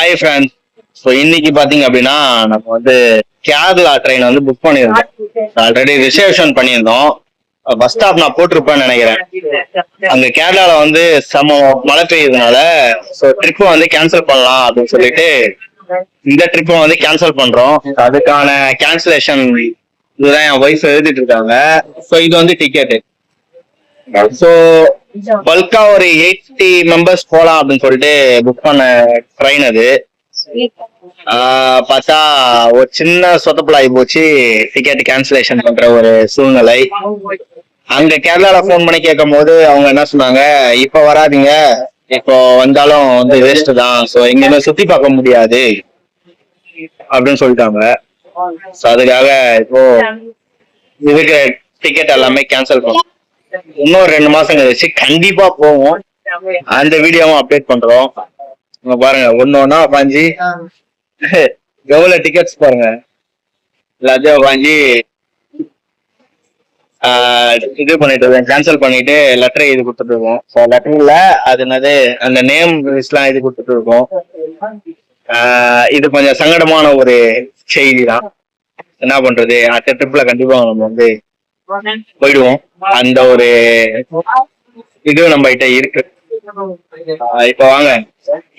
Hi friends so இன்னைக்கு பாத்தீங்க அப்படின்னா நம்ம வந்து கேரளா ட்ரெயின் வந்து புக் பண்ணியிருந்தோம். ஆல்ரெடி ரிசர்வேஷன் பண்ணியிருந்தோம். பஸ் ஸ்டாப் நான் போட்டிருப்பேன்னு நினைக்கிறேன். அங்க கேரளால வந்து செம மழை பெய்யுறதுனால ஸோ ட்ரிப்பை வந்து கேன்சல் பண்ணலாம் அப்படின்னு சொல்லிட்டு இந்த ட்ரிப்பை வந்து கேன்சல் பண்றோம். அதுக்கான கேன்சலேஷன் இதுதான் என் ஒய்ஃப் எழுதிட்டு இருக்காங்க. ஸோ இது வந்து டிக்கெட்டு ஸோ பல்கா ஒரு எயிட்டி மெம்பர்ஸ் போலாம் அப்படின்னு சொல்லிட்டு புக் பண்ண ட்ரெயின் அது. பார்த்தா ஒரு சின்ன சொத்தப்பல் ஆகி போச்சு. டிக்கெட் கேன்சலேஷன் பண்ற ஒரு சூழ்நிலை. அங்க கேரளால ஃபோன் பண்ணி கேட்கும் போது அவங்க என்ன சொன்னாங்க இப்ப வராதீங்க. இப்போ வந்தாலும் வந்து வேஸ்ட் தான். ஸோ எங்கேயுமே சுத்தி பார்க்க முடியாது. அப்படின்னு சொல்லிட்டாங்க. ஸோ அதுக்காக இப்போ இதுக்கு டிக்கெட் எல்லாமே கேன்சல் பண்ணுவோம் இன்னும் ரெண்டு மாசம் கழிச்சு கண்டிப்பா போவோம். அந்த வீடியோவும் அப்டேட் பண்றோம். பாருங்க ஒண்ணு ஒண்ணா உட்காந்து எவ்வளவு டிக்கெட்ஸ் பாருங்க. எல்லாத்தையும் உட்காந்து இது பண்ணிட்டு இருக்கோம் கேன்சல் பண்ணிட்டு லெட்டர் எழுதி கொடுத்துட்டு இருக்கோம். ஸோ லெட்டர்ல அது என்னது அந்த நேம் எல்லாம் எழுதி கொடுத்துட்டு இருக்கோம். இது கொஞ்சம் சங்கடமான ஒரு செய்தி தான் என்ன பண்றது அடுத்த ட்ரிப்ல கண்டிப்பா நம்ம வந்து போயிடுவோம். அந்த ஒரு இது நம்ம கிட்ட இருக்கு. இப்ப வாங்க.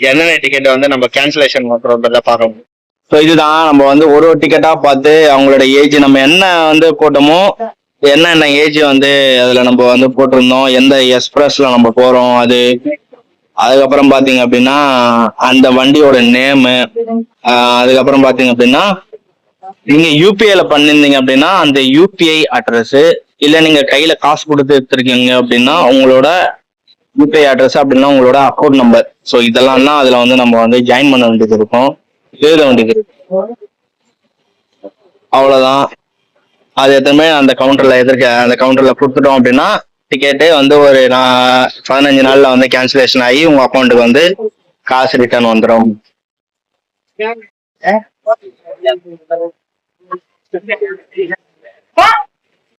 என்னென்ன டிக்கெட் வந்து நம்ம கேன்சலேஷன் பண்றோம்ன்றத பாக்கணும் ஸோ இதுதான். நம்ம வந்து ஒரு ஒரு டிக்கெட்டா பார்த்து அவங்களோட ஏஜ் நம்ம என்ன வந்து போட்டோமோ என்னென்ன ஏஜ் வந்து அதுல நம்ம வந்து போட்டிருந்தோம் எந்த எக்ஸ்பிரஸ்ல நம்ம போறோம் அது. அதுக்கப்புறம் பாத்தீங்க அப்படின்னா அந்த வண்டியோட நேமு அதுக்கப்புறம் பாத்தீங்க அப்படின்னா நீங்க யூபிஐல பண்ணிருந்தீங்க அப்படின்னா அந்த யூபிஐ அட்ரஸ் இல்ல நீங்க கையில காசு கொடுத்து எடுத்திருக்கீங்க அப்படின்னா உங்களோட யூபிஐ அட்ரஸ் அப்படின்னா உங்களோட அக்கௌண்ட் நம்பர் ஸோ இதெல்லாம் தான் அதுல வந்து நம்ம வந்து ஜாயின் பண்ண வேண்டியது இருக்கும். எழுத வேண்டியது இருக்கும். அவ்வளவுதான். அது எத்தனை அந்த கவுண்டர்ல எதிர்க்க அந்த கவுண்டர்ல கொடுத்துட்டோம் அப்படின்னா டிக்கெட்டு வந்து ஒரு நான் பதினஞ்சு நாள்ல வந்து கேன்சலேஷன் ஆகி உங்க அக்கௌண்ட்டுக்கு வந்து காசு ரிட்டர்ன் வந்துடும் What?